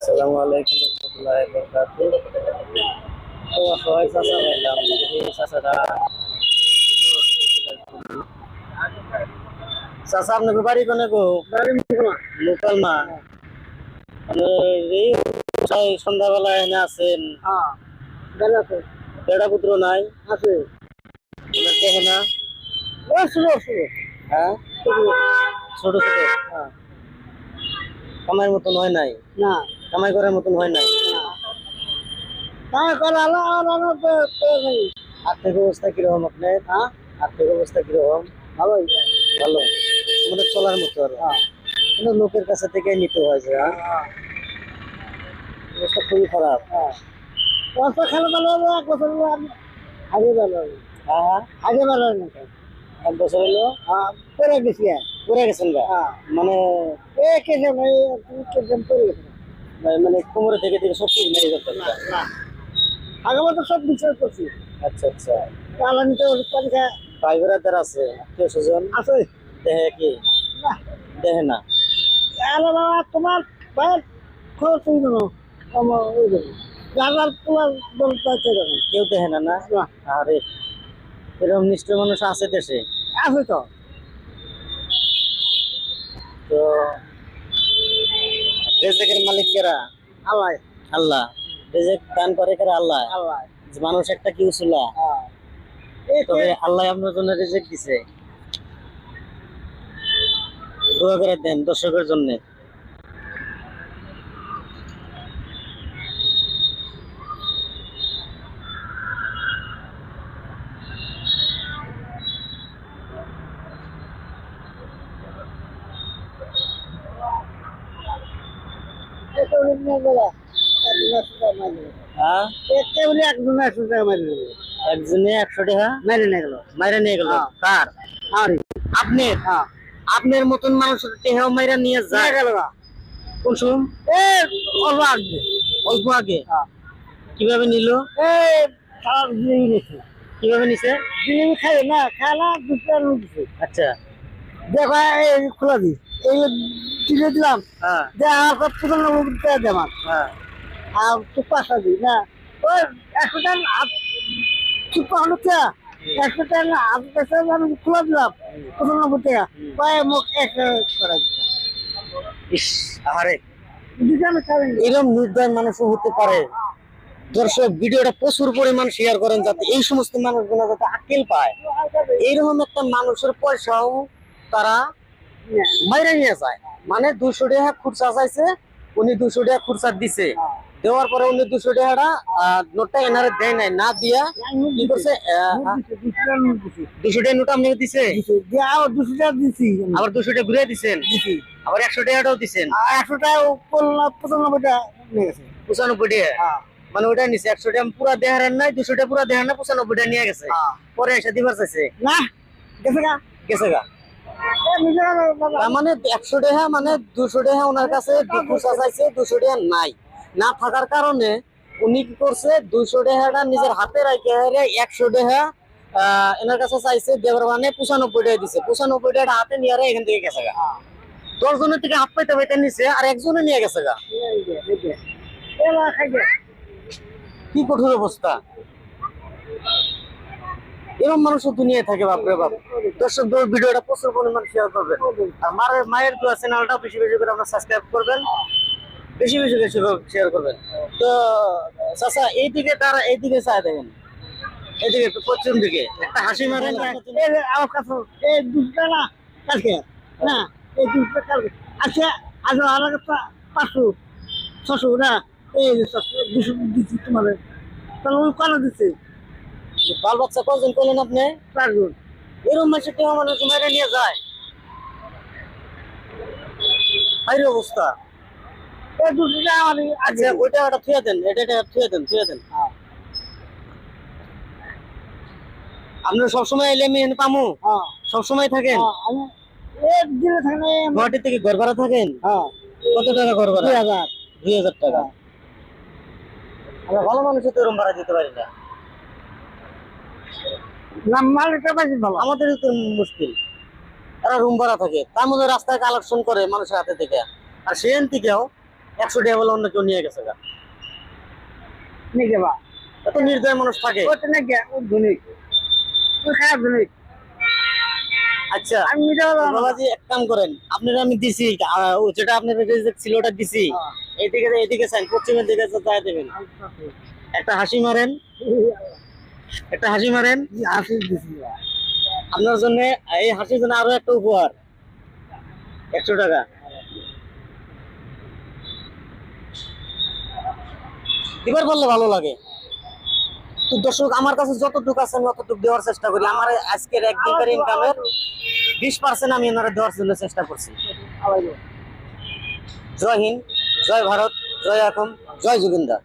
আসসালামু আলাইকুম রহমতুল্লাহ বরকাতু তো সবাই চাষা পাইলাম দেখি চাষাটা চাষা আপনাকে বাড়ি কোনে গো? লোকাল না এই সন্ধ্যাবেলা এনে আছেন। হ্যাঁ বেড়া পুত্র নাই? আছে। দেখে না হ্যাঁ? ছোট ছোট? হ্যাঁ। মতন হয় নাই? না। কামাই করার মতন হয় নাই। করে আর্থিক অবস্থা কীরকম আপনার? হ্যাঁ? আর্থিক অবস্থা কীরকম? ভালোই। ভালো। মানে চলার মতো আর। হ্যাঁ। কিন্তু লোকের কাছে থেকে নিতে হয় যে হ্যাঁ? অবস্থা খুবই খারাপ। হ্যাঁ। খেলে ভালো হবে এক বছর হলো আগে ভালো হবে হ্যাঁ আগে ভালো না এক বছর হলো? হ্যাঁ। পরে গেছি পড়ে গেছেন মানে এ তুমি কেসে পরে মানে কোমরে থেকে থেকে সব কিছু মেরে যেতে না না। আগে মতো সব বিচার করছি। আচ্ছা আচ্ছা। আলাদা নিতে ওষুধ পানি খায় ভাই বেড়াদার আছে। আত্মীয় স্বজন আছে। দেহে কি? না। দেহে না। আরে বাবা তোমার ভাইয়ের খরচ হয়ে গেল আমার ওই দেবো যার তোমার কেন কেউ দেহে না না? আরে এরকম নিষ্ঠ মানুষ আছে দেশে? আছে তো তো। রেজেকের মালিক কেরা? আল্লাহ। আল্লাহ। রেজেক দান করে কেরা? আল্লাহ। আল্লাহ। যে মানুষ একটা কি উসুলা হ্যাঁ। তবে আল্লাহ আপনার জন্য রেজেক দিছে। দোয়া করে দেন দর্শকের জন্য। একজন একশো টাকা মারি দেবে হ্যাঁ একজন নিয়ে গেল। নিয়ে গেল। হ্যাঁ। কার? আরে আপনি হ্যাঁ। আপনার মতন মানুষের টেহা মাইরা নিয়ে যায়। গেল কোন এ অল্প আসবে অল্প আগে? কীভাবে নিল? কীভাবে নিছে? খাই না না দুটো দিছে। আচ্ছা। দেখো খোলা দি। এই দিলাম। হ্যাঁ। যে আমার সব পুরনো মুখটা দেমার হ্যাঁ। আর তুই পাশা দি না। ওই একশো টাকা তুই পাহলো কে? একশো টাকা আপনার কাছে আমি খোলা দিলাম। পুরনো টাকা পায়ে মুখ এক করা ইস আরে এরকম নির্দয় মানুষও হতে পারে। দর্শক ভিডিওটা প্রচুর পরিমাণ শেয়ার করেন যাতে এই সমস্ত মানুষগুলো যাতে আকেল পায়। এইরকম একটা মানুষের পয়সাও তারা মাইরে নিয়ে যায়। মানে দুশো টাকা খুচরা চাইছে উনি দুশো টাকা খুচরা দিছে। দেওয়ার পরে উনি দুশো টাকাটা নোটটা এনারে দেয় নাই না দিয়া কি করছে দুশো টাকা নোট আপনাকে দিছে? দুশো টাকা দিছি। আবার দুশো টাকা ঘুরে দিছেন? আবার একশো টাকাটাও দিছেন? একশো টাকা পঁচানব্বই টাকা নিয়ে পঁচানব্বই টাকা? হ্যাঁ। মানে ওটা নিছে একশো টাকা পুরা দেহারের নাই দুশো টাকা পুরা দেহার না পঁচানব্বই টাকা নিয়ে গেছে। হ্যাঁ। পরে এসে দিবার চাইছে? না গেছে গা। গেছে গা? তার মানে একশো টাকা মানে দুশো টাকা ওনার কাছে খুচরা চাইছে দুশো টাকা নাই। না থাকার কারণে উনি কি করছে দুশো টাকাটা নিজের হাতে রাখে একশো টাকা এনার কাছে চাইছে দেবার মানে পঁচানব্বই টাকা দিছে। পঁচানব্বই টাকা হাতে নিয়ে এখান থেকে গেছে গা। দশ জনের থেকে হাত পাইতে পাইতে নিছে আর একজনে নিয়ে গেছে গা। কি কঠোর অবস্থা? এরকম মানুষও দুনিয়ায় থাকে বাপরে বাপ। দর্শক ভিডিওটা প্রচুর পরিমাণ শেয়ার করবেন আর মায়ের মায়ের দোয়া চ্যানেলটা বেশি বেশি করে আপনার সাবস্ক্রাইব করবেন। বেশি বেশি বেশি শেয়ার করবেন। তো, চাচা, এইদিকে তারা এইদিকে চায় দেখেন। এইদিকে পশ্চিম দিকে। একটা হাসি মারেন। এই আমার দুশো না, কালকে। এই কালকে। আচ্ছা আজ আমার কাছে পাঁচশো, ছশো, না, এই দুশো দিচ্ছি তোমাদের। তাহলে ওই দিচ্ছে? বাল বাচ্চা কজন করলেন আপনি? চারজন এরকম মানুষের কেউ মানুষ মেরে নিয়ে যায়? অবস্থা। আচ্ছা ওইটা একটা থুয়ে দেন এটা এটা থুয়ে দেন থুয়ে দেন। আপনারা সবসময় এলে আমি পামু? হ্যাঁ। সবসময় থাকেন? হ্যাঁ, আমি এক গুয়াহাটি থেকে ঘর ভাড়া থাকেন? হ্যাঁ। কত টাকা ঘর ভাড়া? দুই হাজার। দুই হাজার টাকা। আমরা ভালো মানুষের তো এরকম ভাড়া দিতে পারি না। না মালিকটা বেশি ভালো। আমাদের তো মুশকিল। তারা রুম ভাড়া থাকে। তার মধ্যে রাস্তায় কালেকশন করে মানুষের হাতে থেকে। আর সেখান থেকেও একশো টাকা বলে অন্য কেউ নিয়ে গেছে গা। নিয়ে যাবা। এত নির্দয় মানুষ থাকে। আচ্ছা বাবাজি এক কাম করেন। আপনারা আমি দিছি। যেটা আপনার ছিল ওটা দিছি। এইদিকে এইদিকে চাইন পশ্চিমের দিকে যায় দেবেন। একটা হাসি মারেন। একটা হাসি মারেন। আপনার জন্য এই হাসির জন্য আরও একটা উপহার। একশো টাকা। এবার বললে ভালো লাগে। তো দর্শক, আমার কাছে যতটুকু আছে আমি অতটুকু দেওয়ার চেষ্টা করি। আমার আজকের এক দিনকার ইনকামের বিশ পার্সেন্ট আমি এনারা দেওয়ার জন্য চেষ্টা করছি। জয় হিন্দ, জয় ভারত, জয় আকুম, জয় জুবিন্দা